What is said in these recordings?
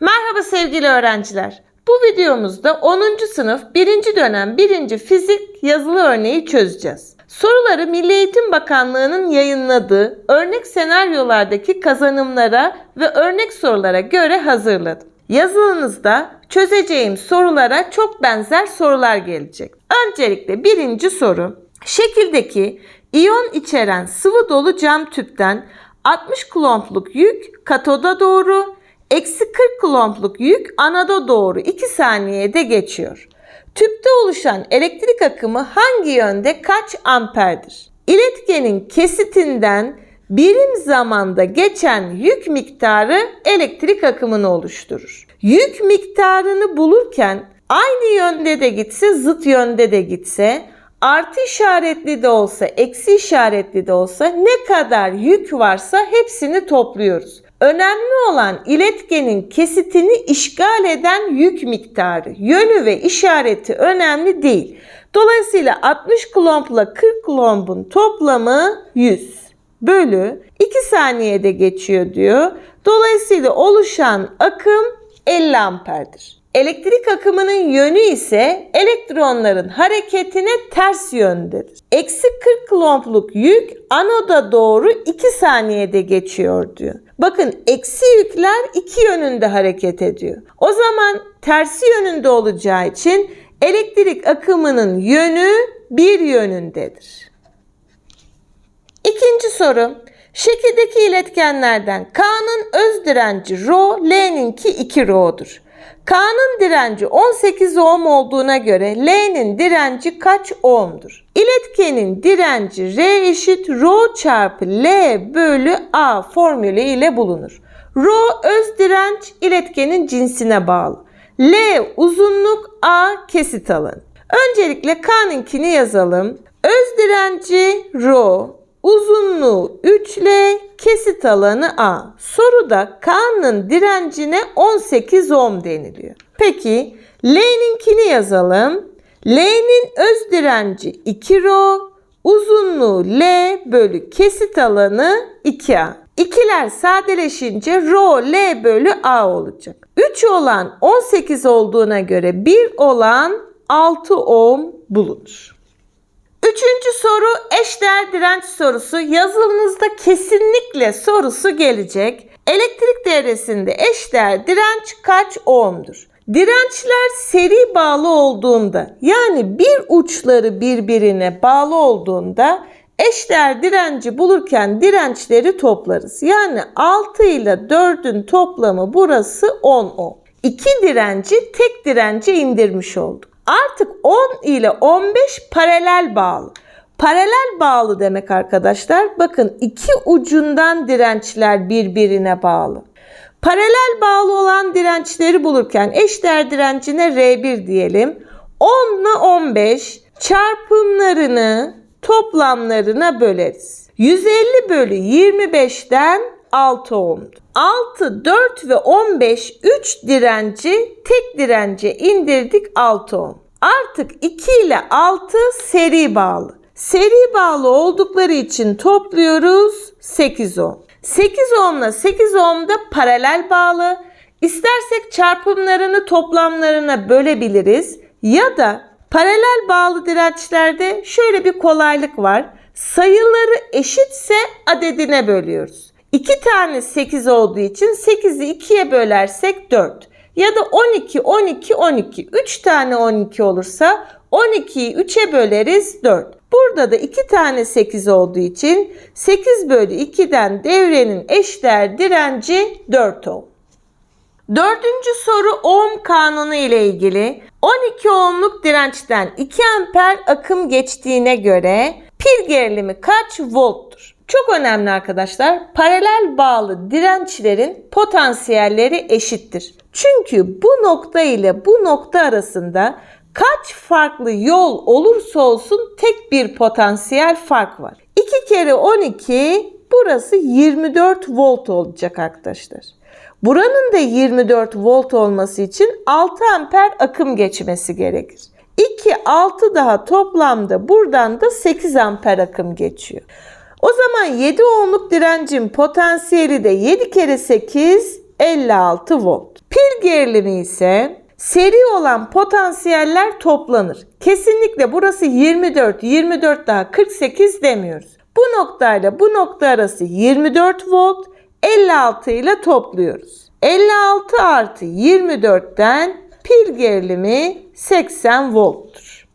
Merhaba sevgili öğrenciler. Bu videomuzda 10. sınıf 1. dönem 1. fizik yazılı örneği çözeceğiz. Soruları Milli Eğitim Bakanlığı'nın yayınladığı örnek senaryolardaki kazanımlara ve örnek sorulara göre hazırladım. Yazılınızda çözeceğim sorulara çok benzer sorular gelecek. Öncelikle birinci soru. Şekildeki iyon içeren sıvı dolu cam tüpten 60 kulompluk yük katoda doğru, eksi 40 kulompluk yük anada doğru 2 saniyede geçiyor. Tüpte oluşan elektrik akımı hangi yönde kaç amperdir? İletkenin kesitinden birim zamanda geçen yük miktarı elektrik akımını oluşturur. Yük miktarını bulurken aynı yönde de gitse, zıt yönde de gitse, artı işaretli de olsa, eksi işaretli de olsa ne kadar yük varsa hepsini topluyoruz. Önemli olan iletkenin kesitini işgal eden yük miktarı. Yönü ve işareti önemli değil. Dolayısıyla 60 kulompla 40 kulombun toplamı 100 bölü 2 saniyede geçiyor diyor. Dolayısıyla oluşan akım 50 amperdir. Elektrik akımının yönü ise elektronların hareketine ters yöndedir. Eksi 40 kulompluk yük anoda doğru 2 saniyede geçiyor diyor. Bakın eksi yükler iki yönünde hareket ediyor. O zaman tersi yönünde olacağı için elektrik akımının yönü bir yönündedir. İkinci soru. Şekildeki iletkenlerden K'nın öz direnci rho, L'ninki 2 rho'dur. K'nın direnci 18 ohm olduğuna göre L'nin direnci kaç ohm'dur? İletkenin direnci R eşit rho çarpı L bölü A formülü ile bulunur. Rho öz direnç iletkenin cinsine bağlı. L uzunluk A kesit alanı. Öncelikle K'ninkini yazalım. Öz direnci rho, uzunluğu 3L, kesit alanı A. Soruda K'nın direncine 18 ohm deniliyor. Peki L'ninkini yazalım. L'nin öz direnci 2 rho, uzunluğu L bölü kesit alanı 2A. İkiler sadeleşince rho L bölü A olacak. 3 olan 18 olduğuna göre 1 olan 6 ohm bulunur. Üçüncü soru eşdeğer direnç sorusu. Yazılınızda kesinlikle sorusu gelecek. Elektrik devresinde eşdeğer direnç kaç ohm'dur? Dirençler seri bağlı olduğunda yani bir uçları birbirine bağlı olduğunda eşdeğer direnci bulurken dirençleri toplarız. Yani 6 ile 4'ün toplamı burası 10 ohm. İki direnci tek dirence indirmiş olduk. Artık 10 ile 15 paralel bağlı. Paralel bağlı demek arkadaşlar. Bakın iki ucundan dirençler birbirine bağlı. Paralel bağlı olan dirençleri bulurken eşdeğer direncine R1 diyelim. 10 ile 15 çarpımlarını toplamlarına böleriz. 150 bölü 25'ten 6 ohm'du. 6, 4 ve 15 3 direnci tek dirence indirdik 6 ohm. Artık 2 ile 6 seri bağlı. Seri bağlı oldukları için topluyoruz 8 ohm. 8 ohm ile 8 ohm da paralel bağlı. İstersek çarpımlarını toplamlarına bölebiliriz ya da paralel bağlı dirençlerde şöyle bir kolaylık var. Sayıları eşitse adedine bölüyoruz. 2 tane 8 olduğu için 8'i 2'ye bölersek 4. Ya da 12, 12, 12. 3 tane 12 olursa 12'yi 3'e böleriz 4. Burada da 2 tane 8 olduğu için 8 bölü 2'den devrenin eşdeğer direnci 4 ohm. Dördüncü soru ohm kanunu ile ilgili. 12 ohmluk dirençten 2 amper akım geçtiğine göre pil gerilimi kaç volttur? Çok önemli arkadaşlar. Paralel bağlı dirençlerin potansiyelleri eşittir. Çünkü bu nokta ile bu nokta arasında kaç farklı yol olursa olsun tek bir potansiyel fark var. 2 kere 12 burası 24 volt olacak arkadaşlar. Buranın da 24 volt olması için 6 amper akım geçmesi gerekir. 2, 6 daha toplamda buradan da 8 amper akım geçiyor. O zaman 7 ohmluk direncin potansiyeli de 7 kere 8 56 volt. Pil gerilimi ise seri olan potansiyeller toplanır. Kesinlikle burası 24, 24 daha 48 demiyoruz. Bu noktayla bu nokta arası 24 volt, 56 ile topluyoruz. 56 artı 24'ten pil gerilimi 80 volttur.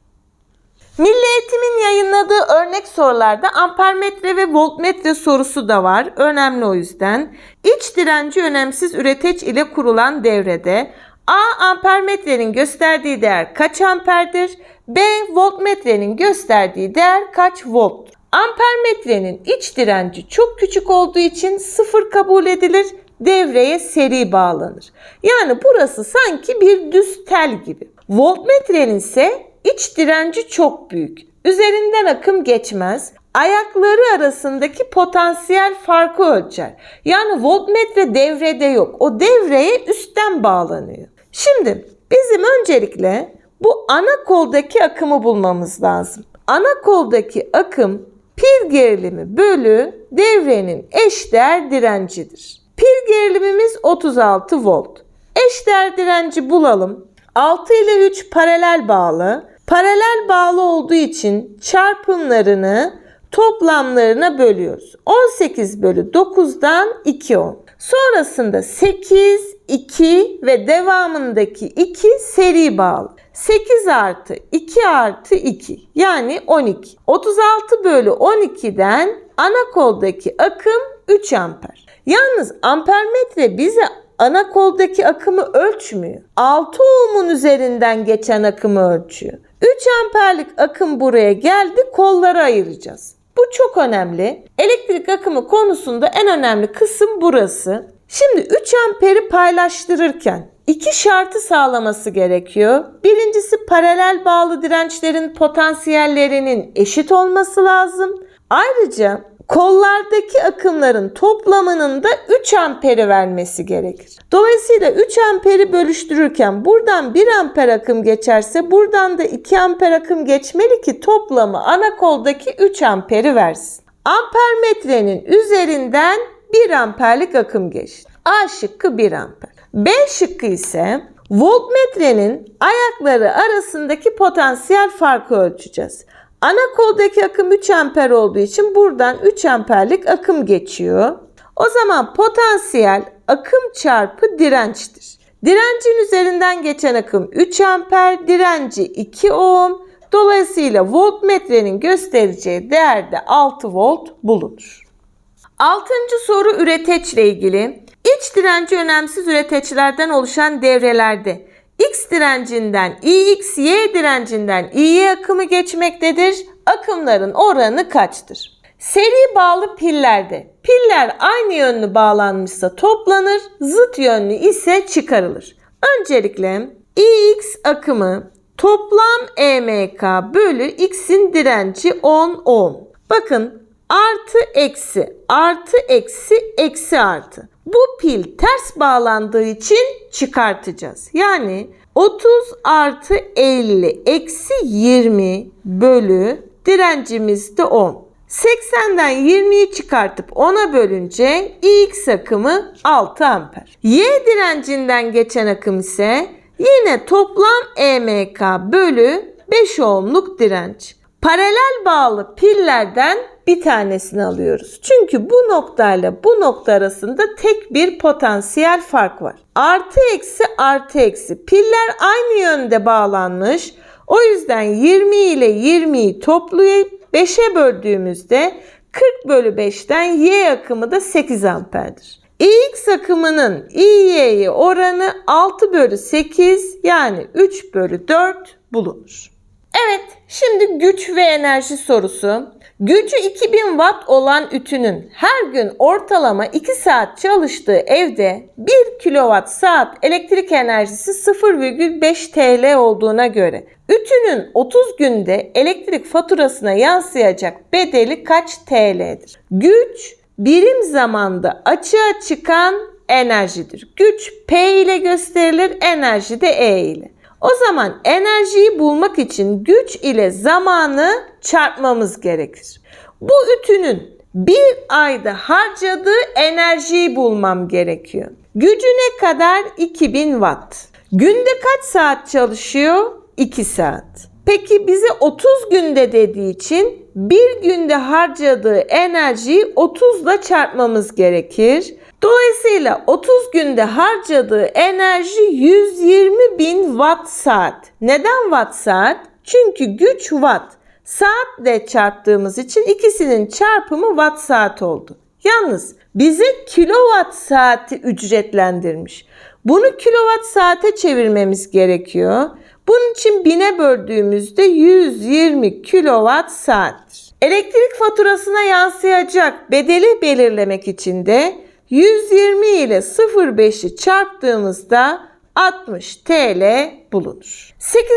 Milli Eğitim'in yayınladığı örnek sorularda ampermetre ve voltmetre sorusu da var. Önemli o yüzden. İç direnci önemsiz üreteç ile kurulan devrede A ampermetrenin gösterdiği değer kaç amperdir? B voltmetrenin gösterdiği değer kaç volttur? Ampermetrenin iç direnci çok küçük olduğu için sıfır kabul edilir. Devreye seri bağlanır. Yani burası sanki bir düz tel gibi. Voltmetrenin ise iç direnci çok büyük. Üzerinden akım geçmez. Ayakları arasındaki potansiyel farkı ölçer. Yani voltmetre devrede yok. O devreye üstten bağlanıyor. Şimdi bizim öncelikle bu ana koldaki akımı bulmamız lazım. Ana koldaki akım pil gerilimi bölü devrenin eşdeğer direncidir. Pil gerilimimiz 36 volt. Eşdeğer direnci bulalım. 6 ile 3 paralel bağlı. Paralel bağlı olduğu için çarpımlarını toplamlarına bölüyoruz. 18 bölü 9'dan 2 10. Sonrasında 8, 2 ve devamındaki 2 seri bağlı. 8 artı 2 artı 2 yani 12. 36 bölü 12'den ana koldaki akım 3 amper. Yalnız ampermetre bize ana koldaki akımı ölçmüyor. 6 ohmun üzerinden geçen akımı ölçüyor. 3 amperlik akım buraya geldi kolları ayıracağız. Bu çok önemli. Elektrik akımı konusunda en önemli kısım burası. Şimdi 3 amperi paylaştırırken iki şartı sağlaması gerekiyor. Birincisi paralel bağlı dirençlerin potansiyellerinin eşit olması lazım. Ayrıca kollardaki akımların toplamının da 3 amperi vermesi gerekir. Dolayısıyla 3 amperi bölüştürürken buradan 1 amper akım geçerse buradan da 2 amper akım geçmeli ki toplamı ana koldaki 3 amperi versin. Ampermetrenin üzerinden 1 amperlik akım geçti. A şıkkı 1 amper. B şıkkı ise voltmetrenin ayakları arasındaki potansiyel farkı ölçeceğiz. Ana koldaki akım 3 amper olduğu için buradan 3 amperlik akım geçiyor. O zaman potansiyel akım çarpı dirençtir. Direncin üzerinden geçen akım 3 amper, direnci 2 ohm. Dolayısıyla voltmetrenin göstereceği değerde 6 volt bulunur. Altıncı soru üreteçle ilgili. İç direnci önemsiz üreteçlerden oluşan devrelerde X direncinden IX, Y direncinden İY akımı geçmektedir. Akımların oranı kaçtır? Seri bağlı pillerde piller aynı yönlü bağlanmışsa toplanır, zıt yönlü ise çıkarılır. Öncelikle IX akımı toplam EMK bölü X'in direnci 10 ohm. Bakın artı eksi artı eksi eksi artı. Bu pil ters bağlandığı için çıkartacağız. Yani 30 artı 50 eksi 20 bölü direncimiz de 10. 80'den 20'yi çıkartıp 10'a bölünce X akımı 6 amper. Y direncinden geçen akım ise yine toplam EMK bölü 5 ohmluk direnç. Paralel bağlı pillerden bir tanesini alıyoruz. Çünkü bu noktayla bu nokta arasında tek bir potansiyel fark var. Artı eksi artı eksi. Piller aynı yönde bağlanmış. O yüzden 20 ile 20'yi toplayıp 5'e böldüğümüzde 40 bölü 5'ten Y akımı da 8 amperdir. X akımının İY'ye oranı 6 bölü 8 yani 3 bölü 4 bulunur. Evet, şimdi güç ve enerji sorusu. Gücü 2000 watt olan ütünün her gün ortalama 2 saat çalıştığı evde 1 kilowatt saat elektrik enerjisi 0,5 TL olduğuna göre ütünün 30 günde elektrik faturasına yansıyacak bedeli kaç TL'dir? Güç birim zamanda açığa çıkan enerjidir. Güç P ile gösterilir, enerji de E ile. O zaman enerjiyi bulmak için güç ile zamanı çarpmamız gerekir. Bu ütünün bir ayda harcadığı enerjiyi bulmam gerekiyor. Gücü ne kadar? 2000 watt. Günde kaç saat çalışıyor? 2 saat. Peki bize 30 günde dediği için bir günde harcadığı enerjiyi 30 ile çarpmamız gerekir. Dolayısıyla 30 günde harcadığı enerji 120 bin watt saat. Neden watt saat? Çünkü güç watt. Saatle çarptığımız için ikisinin çarpımı watt saat oldu. Yalnız bize kilowatt saati ücretlendirmiş. Bunu kilowatt saate çevirmemiz gerekiyor. Bunun için bine böldüğümüzde 120 kilowatt saattir. Elektrik faturasına yansıyacak bedeli belirlemek için de 120 ile 0,5'i çarptığımızda 60 TL bulunur. 8.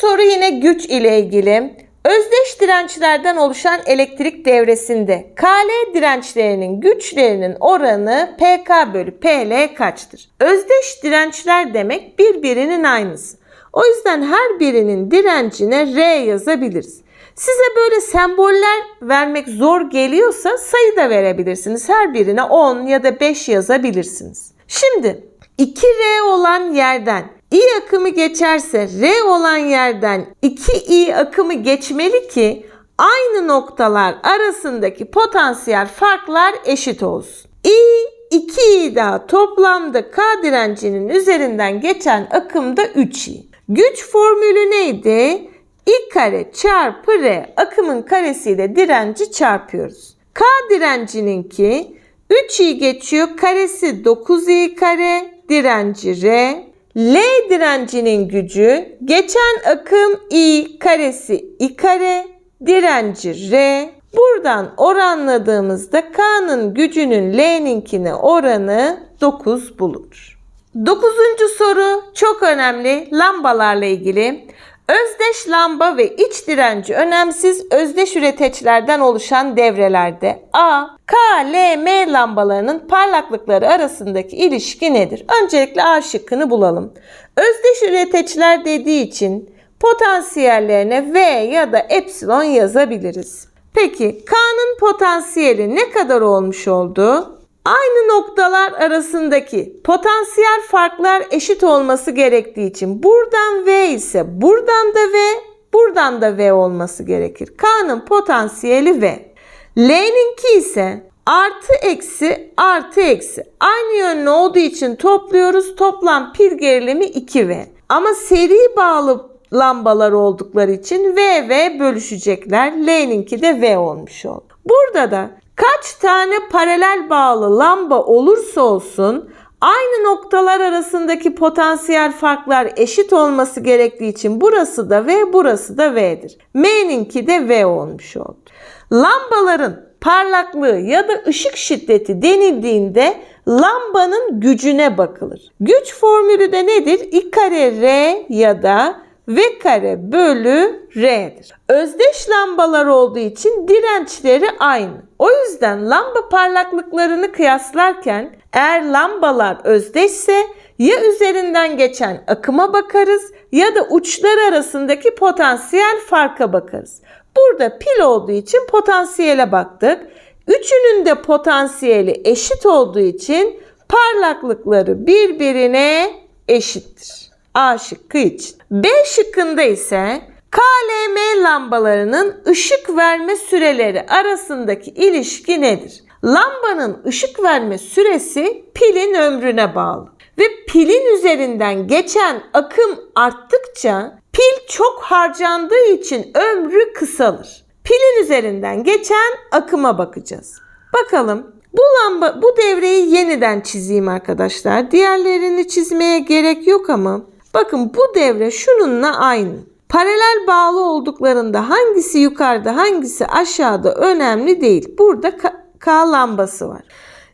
soru yine güç ile ilgili. Özdeş dirençlerden oluşan elektrik devresinde KL dirençlerinin güçlerinin oranı PK bölü PL kaçtır? Özdeş dirençler demek birbirinin aynısı. O yüzden her birinin direncine R yazabiliriz. Size böyle semboller vermek zor geliyorsa sayı da verebilirsiniz. Her birine 10 ya da 5 yazabilirsiniz. Şimdi 2R olan yerden I akımı geçerse R olan yerden 2I akımı geçmeli ki aynı noktalar arasındaki potansiyel farklar eşit olsun. I 2I daha toplamda K direncinin üzerinden geçen akımda 3I. Güç formülü neydi? I kare çarpı R akımın karesiyle direnci çarpıyoruz. K direncininki 3i geçiyor karesi 9i kare direnci R. L direncinin gücü geçen akım i karesi i kare direnci R. Buradan oranladığımızda K'nın gücünün L'ninkine oranı 9 bulunur. Dokuzuncu soru çok önemli lambalarla ilgili. Özdeş lamba ve iç direnci önemsiz özdeş üreteçlerden oluşan devrelerde A, K, L, M lambalarının parlaklıkları arasındaki ilişki nedir? Öncelikle A şıkkını bulalım. Özdeş üreteçler dediği için potansiyellerine V ya da epsilon yazabiliriz. Peki K'nın potansiyeli ne kadar olmuş oldu? Aynı noktalar arasındaki potansiyel farklar eşit olması gerektiği için buradan V ise buradan da V, buradan da V olması gerekir. K'nın potansiyeli V. L'ninki ise artı eksi artı eksi. Aynı yönlü olduğu için topluyoruz. Toplam pil gerilimi 2V. Ama seri bağlı lambalar oldukları için V V bölüşecekler. L'ninki de V olmuş oldu. Burada da kaç tane paralel bağlı lamba olursa olsun aynı noktalar arasındaki potansiyel farklar eşit olması gerektiği için burası da V, burası da V'dir. M'ninki de V olmuş oldu. Lambaların parlaklığı ya da ışık şiddeti denildiğinde lambanın gücüne bakılır. Güç formülü de nedir? I kare R ya da V kare bölü R'dir. Özdeş lambalar olduğu için dirençleri aynı. O yüzden lamba parlaklıklarını kıyaslarken eğer lambalar özdeşse ya üzerinden geçen akıma bakarız ya da uçları arasındaki potansiyel farka bakarız. Burada pil olduğu için potansiyele baktık. Üçünün de potansiyeli eşit olduğu için parlaklıkları birbirine eşittir. A şıkkı için. B şıkkında ise KLM lambalarının ışık verme süreleri arasındaki ilişki nedir? Lambanın ışık verme süresi pilin ömrüne bağlı ve pilin üzerinden geçen akım arttıkça pil çok harcandığı için ömrü kısalır. Pilin üzerinden geçen akıma bakacağız. Bakalım bu lamba bu devreyi yeniden çizeyim arkadaşlar. Diğerlerini çizmeye gerek yok ama bakın bu devre şununla aynı. Paralel bağlı olduklarında hangisi yukarıda hangisi aşağıda önemli değil. Burada K, K lambası var.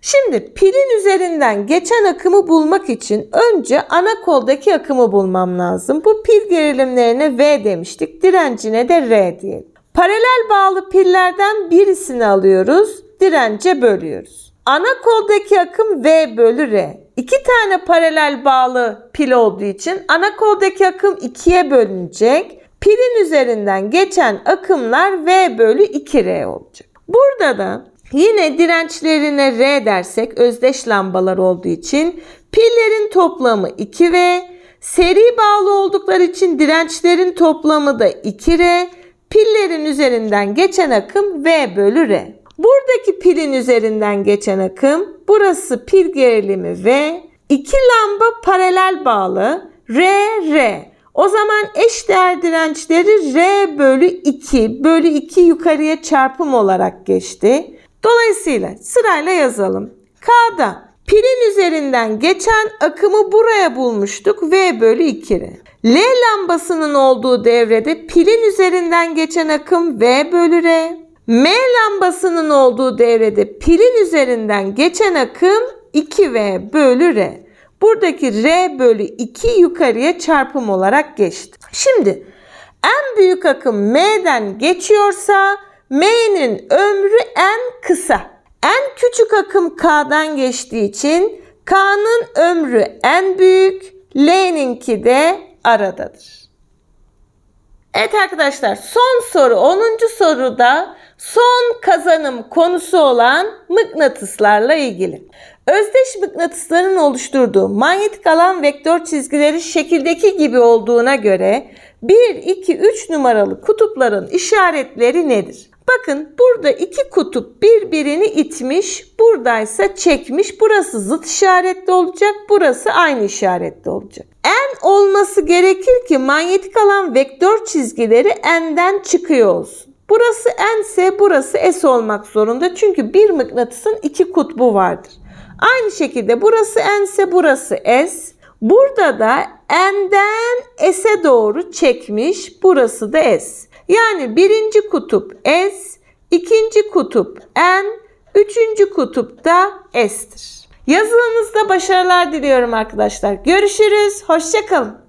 Şimdi pilin üzerinden geçen akımı bulmak için önce ana koldaki akımı bulmam lazım. Bu pil gerilimlerine V demiştik. Direncine de R diyelim. Paralel bağlı pillerden birisini alıyoruz. Dirence bölüyoruz. Ana koldaki akım V bölü R. İki tane paralel bağlı pil olduğu için ana koldaki akım ikiye bölünecek. Pilin üzerinden geçen akımlar V bölü 2R olacak. Burada da Yine dirençlerine R dersek özdeş lambalar olduğu için pillerin toplamı 2V, seri bağlı oldukları için dirençlerin toplamı da 2R, pillerin üzerinden geçen akım V bölü R. Buradaki pilin üzerinden geçen akım, burası pil gerilimi V, iki lamba paralel bağlı, R, R. O zaman eş değer dirençleri R bölü 2 bölü 2 yukarıya çarpım olarak geçti. Dolayısıyla sırayla yazalım. K'da pilin üzerinden geçen akımı buraya bulmuştuk V bölü 2're. L lambasının olduğu devrede pilin üzerinden geçen akım V bölü R. M lambasının olduğu devrede pilin üzerinden geçen akım 2V bölü R. Buradaki R bölü 2 yukarıya çarpım olarak geçti. Şimdi en büyük akım M'den geçiyorsa M'nin ömrü en kısa. En küçük akım K'dan geçtiği için K'nın ömrü en büyük, L'ninki de aradadır. Evet arkadaşlar son soru 10. soruda son kazanım konusu olan mıknatıslarla ilgili. Özdeş mıknatısların oluşturduğu manyetik alan vektör çizgileri şekildeki gibi olduğuna göre 1, 2, 3 numaralı kutupların işaretleri nedir? Bakın burada iki kutup birbirini itmiş, buradaysa çekmiş. Burası zıt işaretli olacak, burası aynı işaretli olacak. En olması gerekir ki manyetik alan vektör çizgileri n'den çıkıyor olsun. Burası n ise burası s olmak zorunda. Çünkü bir mıknatısın iki kutbu vardır. Aynı şekilde burası n ise burası s. Burada da n'den s'e doğru çekmiş. Burası da s. Yani birinci kutup S, ikinci kutup N, üçüncü kutup da S'tir. Yazılınızda başarılar diliyorum arkadaşlar. Görüşürüz. Hoşçakalın.